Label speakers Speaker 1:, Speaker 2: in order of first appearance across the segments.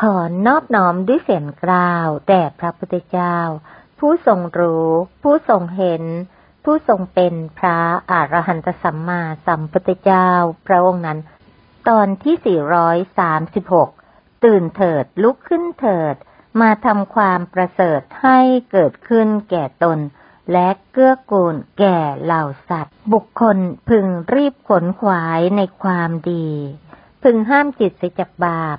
Speaker 1: ขอนอบน้อมด้วยเสียงกล่าวแด่พระพุทธเจ้า ผู้ทรงรู้ ผู้ทรงเห็น ผู้ทรงเป็นพระอรหันตสัมมาสัมพุทธเจ้า พระองค์นั้น ตอนที่ 436 ตื่นเถิดลุกขึ้นเถิด มาทำความประเสริฐให้เกิดขึ้นแก่ตน และเกื้อกูลแก่เหล่าสัตว์ บุคคลพึงรีบขนขวายในความดี พึงห้ามจิตเสียจากบาป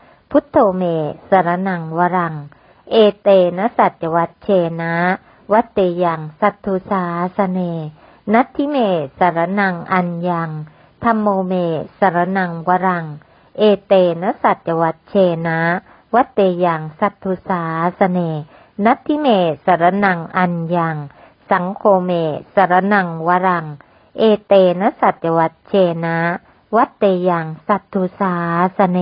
Speaker 1: พุทโธเม สรนังวรัง เอเตนะสัจวัตเชนะ วัตเตยังสัตถุสาสเน นัตทิเม สรนังอัญญังธรรมโมเม สรนังวรัง เอเตนะสัจวัตเชนะ วัตเตยังสัตถุสาสเน นัตทิเม สรนังอัญญัง สังโฆเม สรนังวรัง เอเตนะสัจวัตเชนะ วัตเตยังสัตถุสาสเน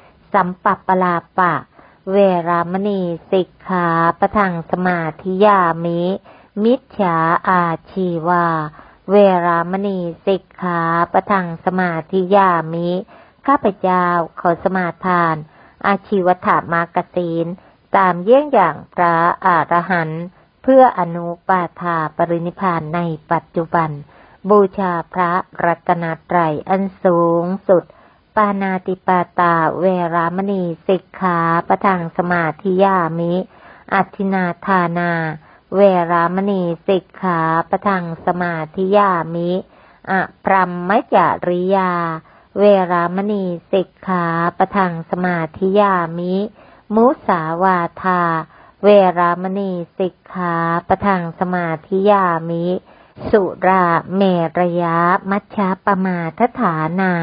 Speaker 1: สัมปัปปลาปะ เวรามณีสิกขาปะทังสมาธิยามิ มิจฉาอาชีวา เวรามณีสิกขาปะทังสมาธิยามิ ข้าพเจ้าขอสมาทาน อาชีวถามากศีลตามเยี่ยงอย่างพระอรหันต์เพื่ออนุปาทาปรินิพานในปัจจุบัน บูชาพระรัตนตรัยอันสูงสุด ปานาติปาตาเวรามณีสิกขาปะทังสมาธิยามิ อัตินาทานา เวรามณีสิกขาปะทังสมาธิยามิอะพรหมจริยา เวรามณีสิกขาปะทังสมาธิยามิ มุสาวาทา เวรามณีสิกขาปะทังสมาธิยามิ สุราเมรยะมัชฌะปมาทฐานา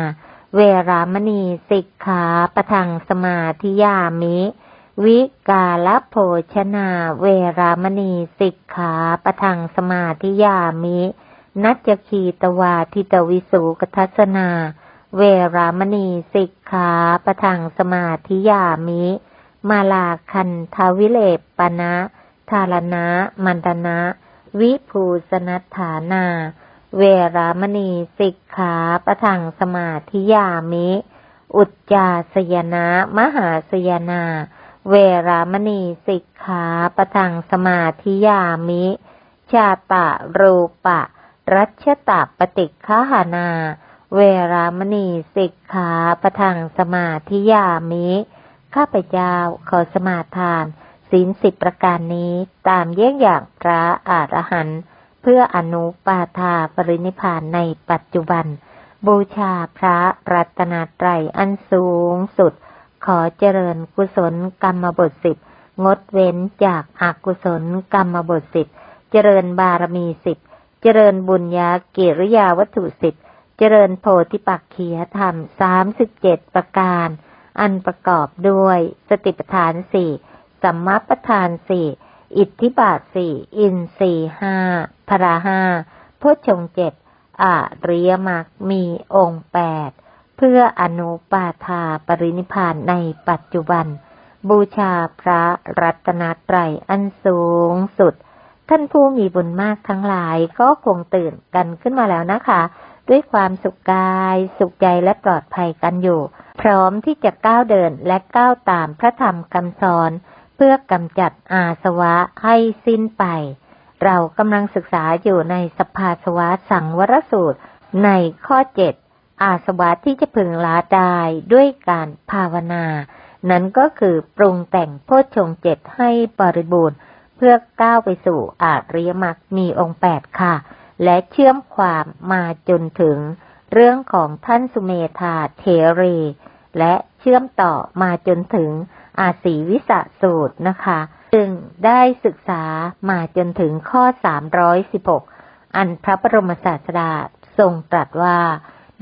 Speaker 1: เวรามณีสิกขาปะทังสมาธิยามิ วิกาลโภชนา เวรามณีสิกขาปะทังสมาธิยามิ นัจคีตวาทิตวิสุกทัสนา เวรามณีสิกขาปะทังสมาธิยามิ มาลาคันทวิเลปปนะทารณะ มันตนะ วิภูสนัฏฐานา เวรามณีสิกขาปะทังสมาธิยามิ อุจจาสยนะ มหาสยนา เวรามณีสิกขาปะทังสมาธิยามิ ชาตะรูปะ รัชตะปฏิคหานา เวรามณีสิกขาประทังสมาธิยามิ ข้าพเจ้าขอสมาทานศีลสิบประการนี้ตามเยี่ยงอย่างพระอรหันต์ เพื่ออนุปาทาปรินิพานในปัจจุบัน บูชาพระรัตนตรัยอันสูงสุด ขอเจริญกุศลกรรมบทสิบงดเว้นจากอากุศลกรรมบทสิบเจริญบารมีสิบเจริญบุญญาเกิริยาวัตถุสิบเจริญโพธิปักขียธรรมสามสิบเจ็ดประการ อันประกอบด้วยสติปัฏฐานสี่สัมมาประธานสี่ อิทธิบาทสี่อินสี่ห้าพราห้าพุทธงเจ็ดอาริยมรรคมีองค์แปดเพื่ออนุปาทาปรินิพานในปัจจุบัน บูชาพระรัตนตรัยอันสูงสุด ท่านผู้มีบุญมากทั้งหลายก็คงตื่นกันขึ้นมาแล้วนะคะ ด้วยความสุขกาย สุขใจและปลอดภัยกันอยู่ พร้อมที่จะก้าวเดินและก้าวตามพระธรรมคำสอน เพื่อกำจัดอาสวะให้สิ้นไป เรากำลังศึกษาอยู่ในสภาสวะสังวรสูตรในข้อเจ็ดอาสวะที่จะพึงละได้ด้วยการภาวนา นั้นก็คือปรุงแต่งโพชฌงเจ็ดให้บริบูรณ์ เพื่อก้าวไปสู่อาริยมรรคมีองค์แปดค่ะ และเชื่อมความมาจนถึงเรื่องของท่านสุเมธาเทเร และเชื่อมต่อมาจนถึง อาศีวิสสูตรนะคะจึงได้ศึกษามาจนถึงข้อ 316 อันพระบรมศาสดาทรงตรัสว่า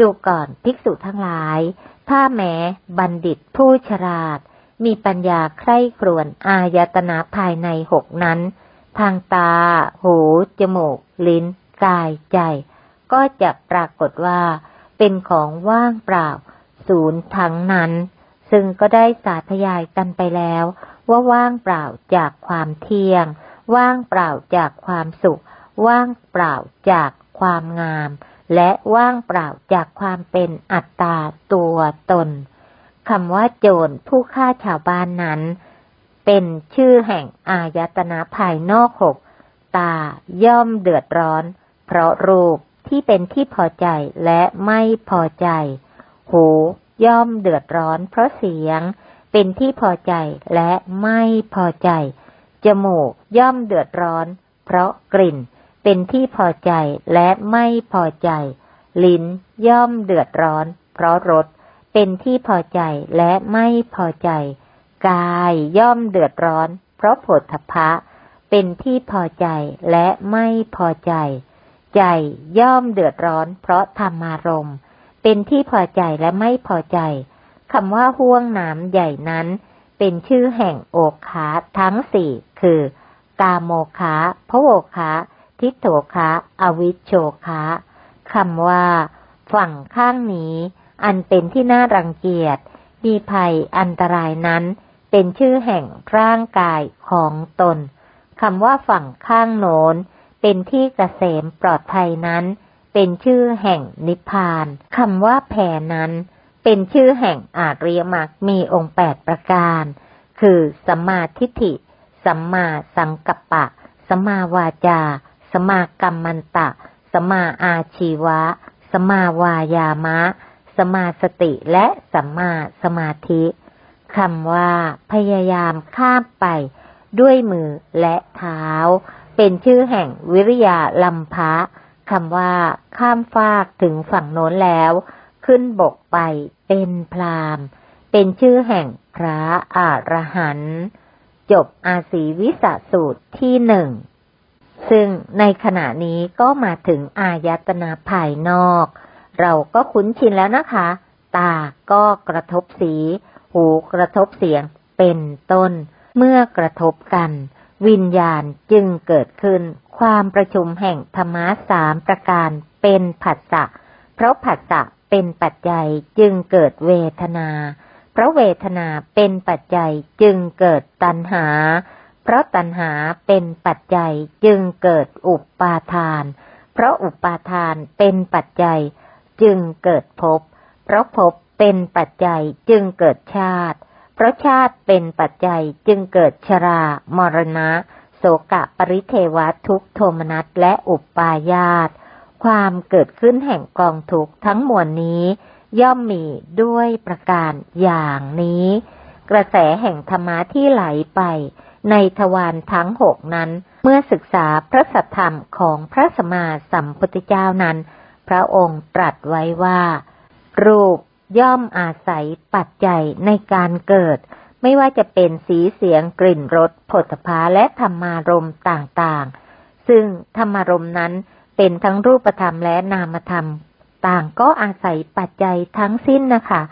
Speaker 1: ดูก่อนภิกษุทั้งหลาย ถ้าแม้บัณฑิตผู้ฉลาด มีปัญญาใคร่ครวญอายตนะภายในหกนั้น ทางตา หู จมูก ลิ้น กาย ใจ ก็จะปรากฏว่า เป็นของว่างเปล่า ศูนย์ทั้งนั้น ซึ่งก็ได้สาธยายกันไปแล้ว ว่าว่างเปล่าจากความเที่ยง ว่างเปล่าจากความสุข ว่างเปล่าจากความงาม และว่างเปล่าจากความเป็นอัตตาตัวตนคำว่าโจรผู้ฆ่าชาวบ้านนั้น เป็นชื่อแห่งอายตนะภายนอกหกตาย่อมเดือดร้อน เพราะรูปที่เป็นที่พอใจและไม่พอใจ หู ย่อมเดือดร้อนเพราะเสียงเป็นที่พอใจและไม่พอใจ จมูกย่อมเดือดร้อน เพราะกลิ่น เป็นที่พอใจและไม่พอใจ ลิ้นย่อมเดือดร้อน เพราะรส เป็นที่พอใจและไม่พอใจ กายย่อมเดือดร้อน เพราะผลทพะ เป็นที่พอใจและไม่พอใจ ใจย่อมเดือดร้อน เพราะธรรมารมณ์ เป็นที่พอใจและไม่พอใจคำว่าห่วงน้ำใหญ่นั้น เป็นชื่อแห่งโอคาทั้งสี่คือ กาโมคาพระโอคาทิโถคาอวิชโชคาคำว่า ฝั่งข้างนี้ อันเป็นที่น่ารังเกียจ มีภัยอันตรายนั้น เป็นชื่อแห่งร่างกายของตนคำว่าฝั่งข้างโน้น เป็นที่กเกษมปลอดภัยนั้น เป็นชื่อแห่งนิพพานคำว่าแผ่นั้น เป็นชื่อแห่งอาริยมรรคมีองค์แปดประการ คือสัมมาทิฏฐิสัมมาสังกัปปะสัมมาวาจาสัมมากัมมันตะสัมมาอาชีวะสัมมาวายามะสัมมาสติและสัมมาสมาธิคำว่า พยายามข้ามไป ด้วยมือและเท้า เป็นชื่อแห่งวิริยาลัมพะ คำว่า ข้ามฟากถึงฝั่งโน้นแล้ว ขึ้นบกไปเป็นพรามเป็นชื่อแห่งพระอรหันต์จบอาศีวิสสูตรที่หนึ่ง ซึ่งในขณะนี้ก็มาถึงอายตนาภายนอก เราก็คุ้นชินแล้วนะคะ ตาก็กระทบสี หูกระทบเสียงเป็นต้น เมื่อกระทบกัน วิญญาณจึงเกิดขึ้น ความประชุมแห่งธรรมะสามประการเป็นผัสสะ เพราะผัสสะเป็นปัจจัยจึงเกิดเวทนา เพราะเวทนาเป็นปัจจัยจึงเกิดตัณหา เพราะตัณหาเป็นปัจจัยจึงเกิดอุปาทาน เพราะอุปาทานเป็นปัจจัยจึงเกิดภพ เพราะภพเป็นปัจจัยจึงเกิดชาติ เพราะชาติเป็นปัจจัยจึงเกิดชรา มรณะ โสกะปริเทวะทุกขโทมนัสและอุปปายาต ความเกิดขึ้นแห่งกองทุกทั้งมวลนี้ ย่อมมีด้วยประการอย่างนี้ กระแสแห่งธรรมะที่ไหลไป ในทวารทั้งหกนั้น เมื่อศึกษาพระสัทธรรมของพระสมมาสัมพุทธเจ้านั้น พระองค์ตรัสไว้ว่า รูป ย่อมอาศัยปัจจัยในการเกิด ไม่ว่าจะเป็นสีเสียงกลิ่นรสผลพาและธรรมารมณ์ต่างๆ ซึ่งธรรมารมณ์นั้นเป็นทั้งรูปธรรมและนามธรรม ต่างก็อาศัยปัจจัยทั้งสิ้นนะคะ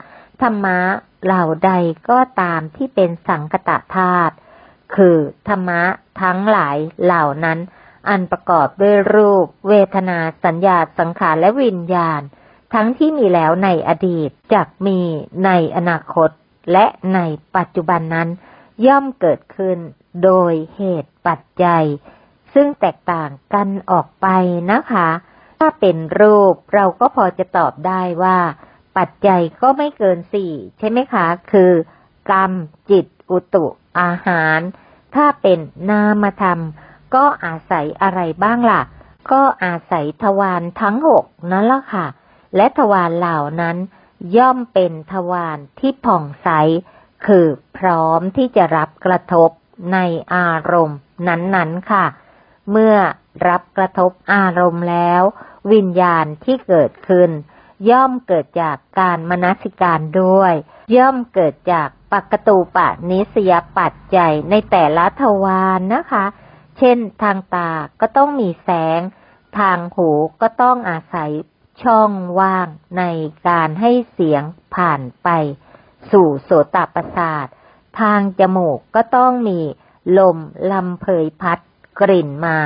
Speaker 1: ธรรมะเหล่าใดก็ตามที่เป็นสังกตธาตุคือธรรมะทั้งหลายเหล่านั้น อันประกอบด้วยรูป เวทนาสัญญาสังขารและวิญญาณ ทั้งที่มีแล้วในอดีตจักมีในอนาคต และในปัจจุบันนั้น ย่อมเกิดขึ้นโดยเหตุปัจจัย ซึ่งแตกต่างกันออกไปนะคะ ถ้าเป็นรูปเราก็พอจะตอบได้ว่า ปัจจัยก็ไม่เกินสี่ใช่ไหมคะ คือ กรรม จิต อุตุ อาหาร ถ้าเป็นนามธรรม ก็อาศัยอะไรบ้างล่ะ ก็อาศัยทวารทั้งหกนั่นละค่ะ และทวารเหล่านั้น ย่อมเป็นทวารที่ผ่องใส คือพร้อมที่จะรับกระทบในอารมณ์ นั้นๆค่ะ เมื่อรับกระทบอารมณ์แล้ว วิญญาณที่เกิดขึ้น ย่อมเกิดจากการมนสิการด้วย ย่อมเกิดจากปกตูปะนิสยปัจจัยในแต่ละทวารนนะคะ เช่นทางตาก็ต้องมีแสง ทางหูก็ต้องอาศัย ช่องว่างในการให้เสียงผ่านไป สู่โสตประสาท ทางจมูกก็ต้องมีลมลำเพยพัดกลิ่นมา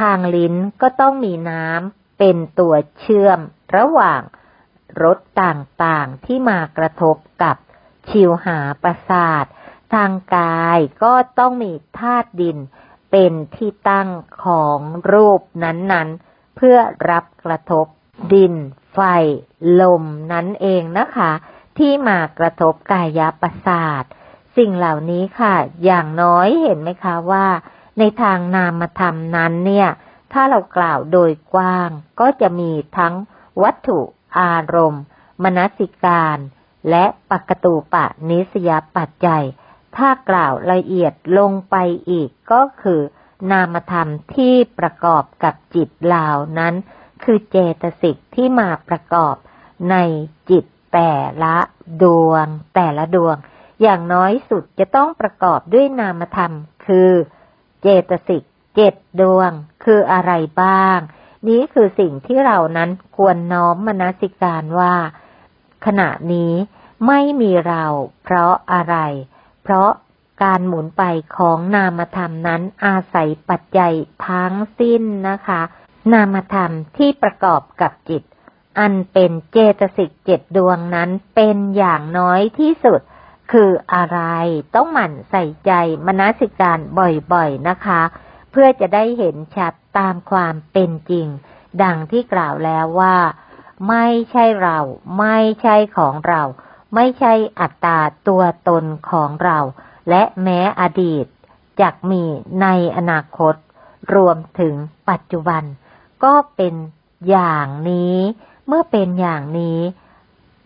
Speaker 1: ทางลิ้นก็ต้องมีน้ำเป็นตัวเชื่อมระหว่างรสต่างๆที่มากระทบกับชิวหาประสาท ทางกายก็ต้องมีธาตุดิน เป็นที่ตั้งของรูปนั้นๆ เพื่อรับกระทบ ดิน ไฟ ลมนั่นเองนะคะ ที่มากระทบกายประสาท สิ่งเหล่านี้ค่ะ อย่างน้อยเห็นไหมคะว่า ในทางนามธรรมนั้นเนี่ย ถ้าเรากล่าวโดยกว้าง ก็จะมีทั้งวัตถุอารมณ์ มนสิการ และปกตูปะนิสยปัจจัย ถ้ากล่าวละเอียดลงไปอีกก็คือนามธรรมที่ประกอบกับจิตเหล่านั้น คือเจตสิกที่มาประกอบในจิตแต่ละดวง แต่ละดวง อย่างน้อยสุดจะต้องประกอบด้วยนามธรรม คือเจตสิกเจ็ดดวง คืออะไรบ้าง นี้คือสิ่งที่เรานั้นควรน้อมมนสิการว่า ขณะนี้ไม่มีเรา เพราะอะไร เพราะการหมุนไปของนามธรรมนั้นอาศัยปัจจัยทั้งสิ้นนะคะ นามธรรมที่ประกอบกับจิต อันเป็นเจตสิกเจ็ดดวงนั้นเป็นอย่างน้อยที่สุด คืออะไร ต้องหมั่นใส่ใจมนสิการบ่อยๆนะคะ เพื่อจะได้เห็นชัดตามความเป็นจริง ดังที่กล่าวแล้วว่า ไม่ใช่เรา ไม่ใช่ของเรา ไม่ใช่อัตตาตัวตนของเรา และแม้อดีตจักมีในอนาคต รวมถึงปัจจุบัน ก็เป็นอย่างนี้ เมื่อเป็นอย่างนี้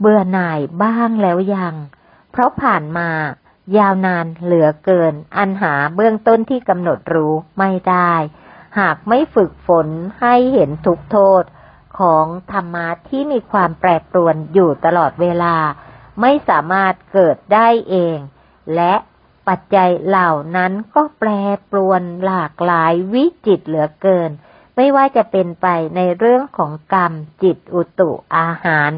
Speaker 1: เบื่อหน่ายบ้างแล้วยัง เพราะผ่านมายาวนานเหลือเกิน อันหาเบื้องต้นที่กำหนดรู้ไม่ได้ หากไม่ฝึกฝนให้เห็นทุกโทษของธรรมะที่มีความแปรปรวนอยู่ตลอดเวลา ไม่สามารถเกิดได้เอง และปัจจัยเหล่านั้นก็แปรปรวนหลากหลายวิจิตเหลือเกิน ไม่ว่าจะเป็นไปในเรื่องของกรรม จิตอุตุอาหาร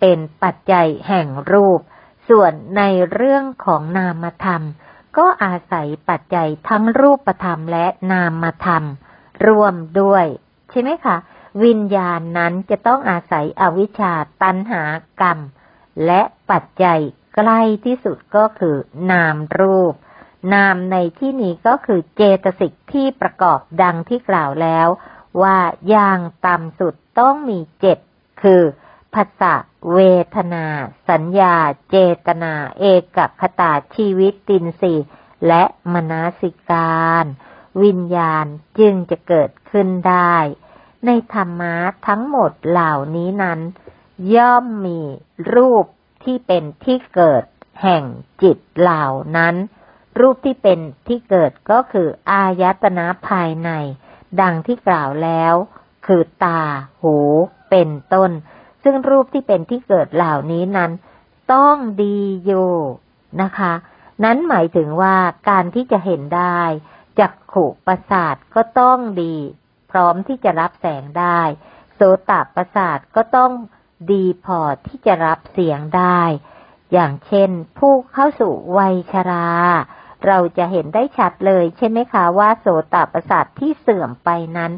Speaker 1: เป็นปัจจัยแห่งรูป ส่วนในเรื่องของนามธรรม ก็อาศัยปัจจัยทั้งรูปธรรมและนามธรรม รวมด้วย ใช่ไหมคะ วิญญาณนั้นจะต้องอาศัยอวิชชาตันหากรรม และปัจจัยใกล้ที่สุดก็คือนามรูป นามในที่นี้ก็คือเจตสิกที่ประกอบดังที่กล่าวแล้ว ว่าอย่างต่ำสุดต้องมีเจ็ดคือภาษะเวทนา สัญญา เจตนา เอกคตาชีวิตตินสีและมนาสิการ วิญญาณจึงจะเกิดขึ้นได้ ในธรรมะทั้งหมดเหล่านี้นั้น ย่อมมีรูปที่เป็นที่เกิดแห่งจิตเหล่านั้น รูปที่เป็นที่เกิดก็คืออายตนะภายใน ดังที่กล่าวแล้ว คือตา หู เป็นต้น ซึ่งรูปที่เป็นที่เกิดเหล่านี้นั้น ต้องดีอยู่นะคะ นั้นหมายถึงว่าการที่จะเห็นได้จักขุประสาทก็ต้องดี พร้อมที่จะรับแสงได้ โสตประสาทก็ต้องดีพอที่จะรับเสียงได้ อย่างเช่นผู้เข้าสู่วัยชรา เราจะเห็นได้ชัดเลยใช่ไหมคะว่าโสตประสาทที่เสื่อมไปนั้น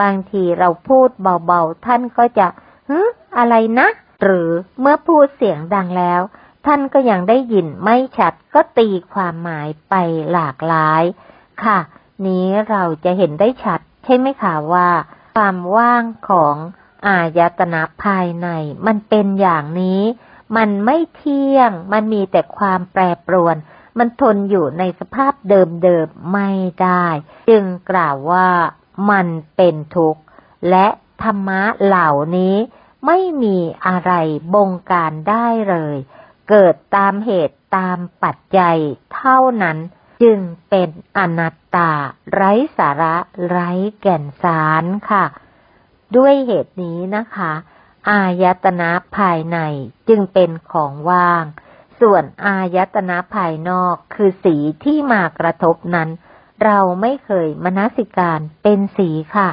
Speaker 1: บางทีเราพูดเบาๆ ท่านก็จะฮึอะไรนะ หรือเมื่อพูดเสียงดังแล้ว ท่านก็ยังได้ยินไม่ชัดก็ตีความหมายไปหลากหลาย ค่ะ นี้เราจะเห็นได้ชัด ใช่ไหมคะว่า ความว่างของอายตนะภายใน มันเป็นอย่างนี้ มันไม่เที่ยง มันมีแต่ความแปรปรวน มันทนอยู่ในสภาพเดิมๆไม่ได้ จึงกล่าวว่ามันเป็นทุกข์ และธรรมะเหล่านี้ไม่มีอะไรบงการได้เลย เกิดตามเหตุตามปัจจัยเท่านั้นจึงเป็นอนัตตา ไร้สาระไร้แก่นสารค่ะ ด้วยเหตุนี้นะคะ อายตนะภายในจึงเป็นของว่าง ส่วนอายตนะภายนอกคือสีที่มากระทบนั้น เราไม่เคยมนสิการเป็นสีค่ะ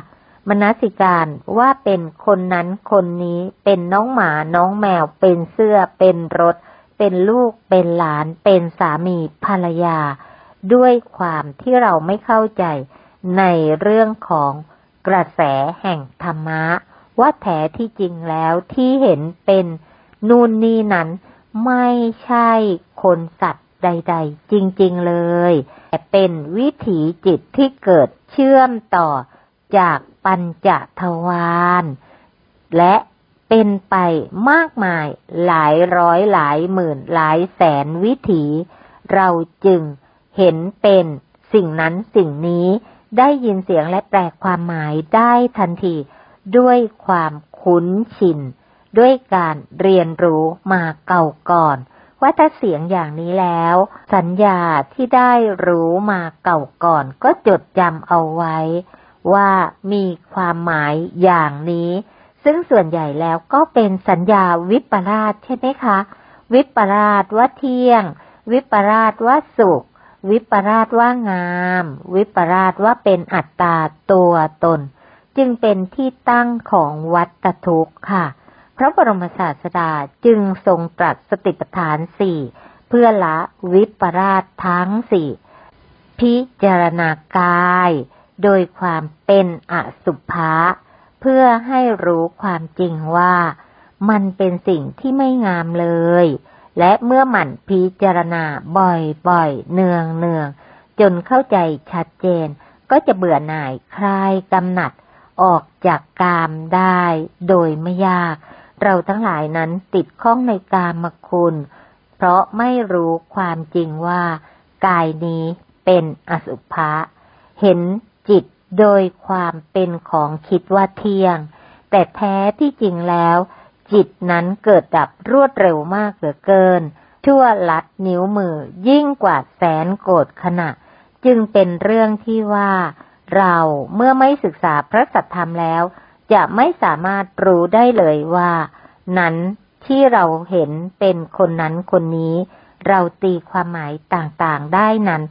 Speaker 1: มนสิการว่าเป็นคนนั้นคนนี้เป็นน้องหมาน้องแมว เป็นเสื้อ เป็นรถ เป็นลูก เป็นหลาน เป็นสามีภรรยา ด้วยความที่เราไม่เข้าใจในเรื่องของกระแสแห่งธรรมะ ว่าแท้ที่จริงแล้วที่เห็นเป็น นู่นนี่นั้น ไม่ใช่คนสัตว์ใด ๆ จริง ๆ เลย แต่เป็นวิถีจิตที่เกิดเชื่อมต่อจากปัญจทวารและเป็นไปมากมายหลายร้อยหลายหมื่นหลายแสนวิถี เราจึงเห็นเป็นสิ่งนั้นสิ่งนี้ได้ยินเสียงและแปลความหมายได้ทันที ด้วยความคุ้นชิน ด้วยการเรียนรู้มาเก่าก่อน ว่าถ้าเสียงอย่างนี้แล้ว สัญญาที่ได้รู้มาเก่าก่อน ก็จดจำเอาไว้ ว่ามีความหมายอย่างนี้ ซึ่งส่วนใหญ่แล้วก็เป็นสัญญาวิปลาสใช่ไหมคะ วิปลาสว่าเที่ยง วิปลาสว่าสุข วิปลาสว่างาม วิปลาสว่าเป็นอัตตาตัวตน จึงเป็นที่ตั้งของวัตทุกข์ค่ะ พระบรมศาสดาจึงทรงตรัสสติปัฏฐานสี่เพื่อละวิปลาสทั้งสี่พิจารณากาย โดยความเป็นอสุภะเพื่อให้รู้ความจริงว่ามันเป็นสิ่งที่ไม่งามเลย และเมื่อหมั่นพิจารณาบ่อยๆ เนืองเนืองๆจนเข้าใจชัดเจน ก็จะเบื่อหน่ายคลายกำหนัดออกจากกามได้โดยไม่ยาก เราทั้งหลายนั้นติดข้องในกามคุณ เพราะไม่รู้ความจริงว่า กายนี้เป็นอสุภะ เห็นจิตโดยความเป็นของคิดว่าเที่ยง แต่แท้ที่จริงแล้ว จิตนั้นเกิดดับรวดเร็วมากเหลือเกิน ชั่วลัดนิ้วมือยิ่งกว่าแสนโกรธขณะ จึงเป็นเรื่องที่ว่า เราเมื่อไม่ศึกษาพระสัทธรรมแล้ว จะไม่สามารถรู้ได้เลยว่า นั้นที่เราเห็นเป็นคนนั้นคนนี้ เราตีความหมายต่างๆได้นั้น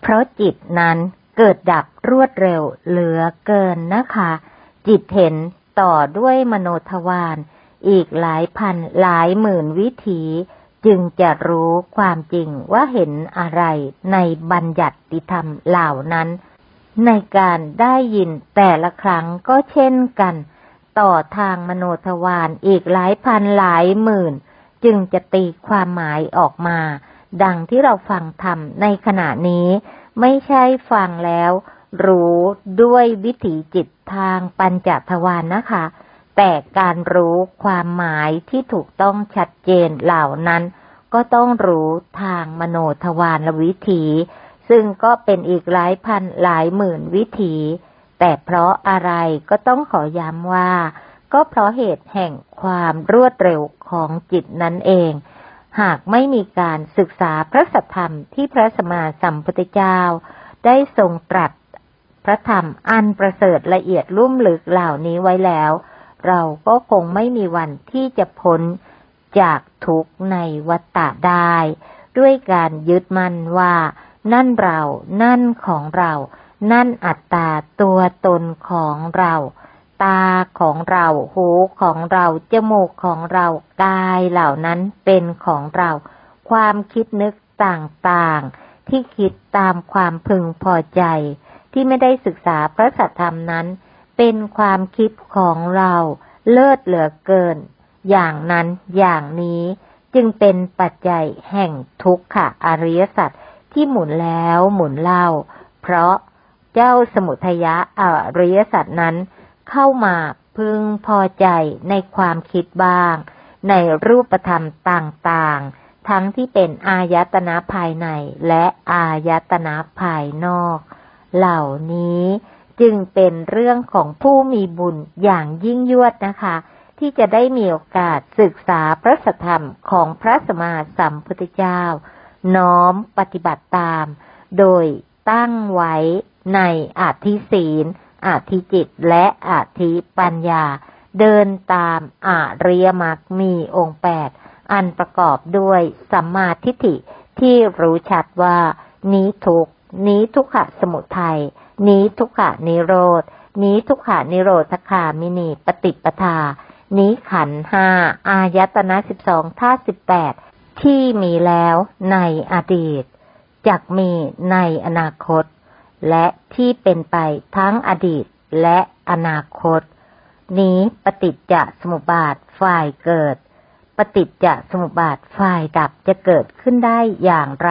Speaker 1: เพราะจิตนั้นเกิดดับรวดเร็วเหลือเกินนะคะ จิตเห็นต่อด้วยมโนทวารอีกหลายพันหลายหมื่นวิถี จึงจะรู้ความจริงว่าเห็นอะไรในบัญญัติธรรมเหล่านั้น ในการได้ยินแต่ละครั้งก็เช่นกัน ต่อทางมโนทวารอีกหลายพันหลายหมื่น จึงจะตีความหมายออกมา ดังที่เราฟังธรรมในขณะนี้ ไม่ใช่ฟังแล้ว รู้ด้วยวิถีจิตทางปัญจทวารนนะคะ แต่การรู้ความหมายที่ถูกต้องชัดเจนเหล่านั้น ก็ต้องรู้ทางมโนทวารวิถี ซึ่งก็เป็นอีกหลายพันหลายหมื่นวิถี แต่เพราะอะไรก็ต้องขอย้ำว่า ก็เพราะเหตุแห่งความรวดเร็วของจิตนั่นเอง หากไม่มีการศึกษาพระสัทธรรมที่พระสมมาสัมพุทธเจ้า ได้ทรงตรัสพระธรรมอันประเสริฐละเอียดลุ่มลึกเหล่านี้ไว้แล้ว เราก็คงไม่มีวันที่จะพ้นจากทุกข์ในวัฏฏะได้ ด้วยการยึดมั่นว่า นั่นเรา นั่นของเรา นั่นอัตตาตัวตนของเรา ตาของเรา หูของเรา จมูกของเรา กายเหล่านั้นเป็นของเรา ความคิดนึกต่างๆ ที่คิดตามความพึงพอใจ ที่ไม่ได้ศึกษาพระสัทธรรมนั้น เป็นความคิดของเรา เลิศเหลือเกิน อย่างนั้นอย่างนี้ จึงเป็นปัจจัยแห่งทุกขะอริยสัจ ที่หมุนแล้วหมุนเล่า เพราะเจ้าสมุทยะอริยสัจนั้น เข้ามาพึงพอใจในความคิดบ้าง ในรูปธรรมต่างๆ ทั้งที่เป็นอายตนะภายในและอายตนะภายนอก เหล่านี้จึงเป็นเรื่องของผู้มีบุญอย่างยิ่งยวดนะคะ ที่จะได้มีโอกาสศึกษาพระธรรมของพระสมมาสัมพุทธเจ้า น้อมปฏิบัติตาม โดยตั้งไว้ในอาธิศีล อาธิจิตและอาธิปัญญา เดินตามอาริยมรรคมีองค์แปดอันประกอบด้วยสัมมาทิฏฐิที่รู้ชัดว่า นี้ทุกนี้ทุกขะสมุทัยนี้ทุกขะนิโรธนี้ทุกขะนิโรธคามินีปฏิปทา นี้ขันห้าอายตนะสิบสองท่าสิบแปด ที่มีแล้วในอดีตจักมีในอนาคต และที่เป็นไปทั้งอดีตและอนาคต นี้ปฏิจจสมุปบาทฝ่ายเกิด ปฏิจจสมุปบาทฝ่ายดับจะเกิดขึ้นได้อย่างไร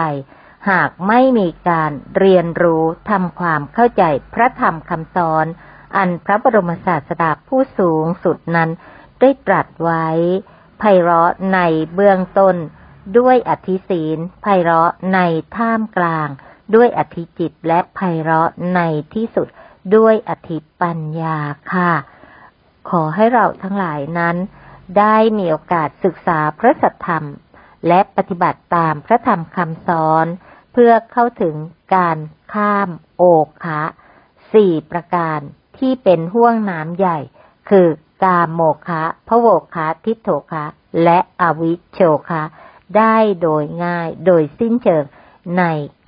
Speaker 1: หากไม่มีการเรียนรู้ทำความเข้าใจพระธรรมคำสอน อันพระบรมศาสดาผู้สูงสุดนั้นได้ตรัสไว้ไพเราะในเบื้องต้น ด้วยอธิศีลไพเราะในท่ามกลาง ด้วยอธิจิตและไพเราะในที่สุด ด้วยอธิปัญญาค่ะ ขอให้เราทั้งหลายนั้น ได้มีโอกาสศึกษาพระสัทธรรม และปฏิบัติตามพระธรรมคำสอน เพื่อเข้าถึงการข้ามโอคะสี่ประการที่เป็นห่วงน้ำใหญ่ คือกาโมคะพะโวคะทิโถคะ และอวิชโชคะ ได้โดยง่ายโดยสิ้นเชิงใน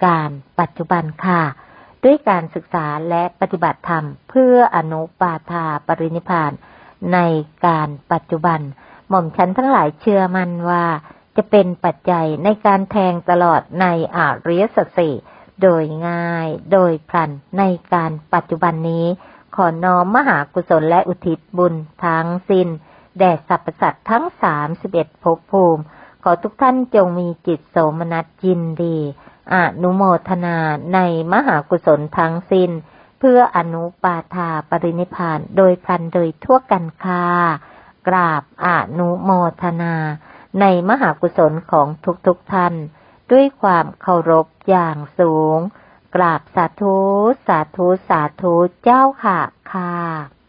Speaker 1: การปัจจุบันค่ะ ด้วยการศึกษาและปฏิบัติธรรม เพื่ออนุปาทาปรินิพานในการปัจจุบัน หม่อมฉันทั้งหลายเชื่อมั่นว่าจะเป็นปัจจัยในการแทงตลอดในอาริยสัจสี่โดยง่ายโดยพลันในการปัจจุบันนี้ ขอน้อมมหากุศลและอุทิศบุญทั้งสิน้น แด่สรรพสัตว์ทั้งสามสิบเอ็ดภพภูมิ ขอทุกท่านจงมีจิตโสมนัสยินดี อนุโมทนาในมหากุศลทั้งสิน้น เพื่ออนุปาทาปรินิพานโดยพลันโดยทั่วกันค่ากราบอนุโมทนา ในมหากุศลของทุกๆทท่าน ด้วยความเคารพอย่างสูง กราบสาธุ สาธุ สาธุเจ้าค่ะค่ะ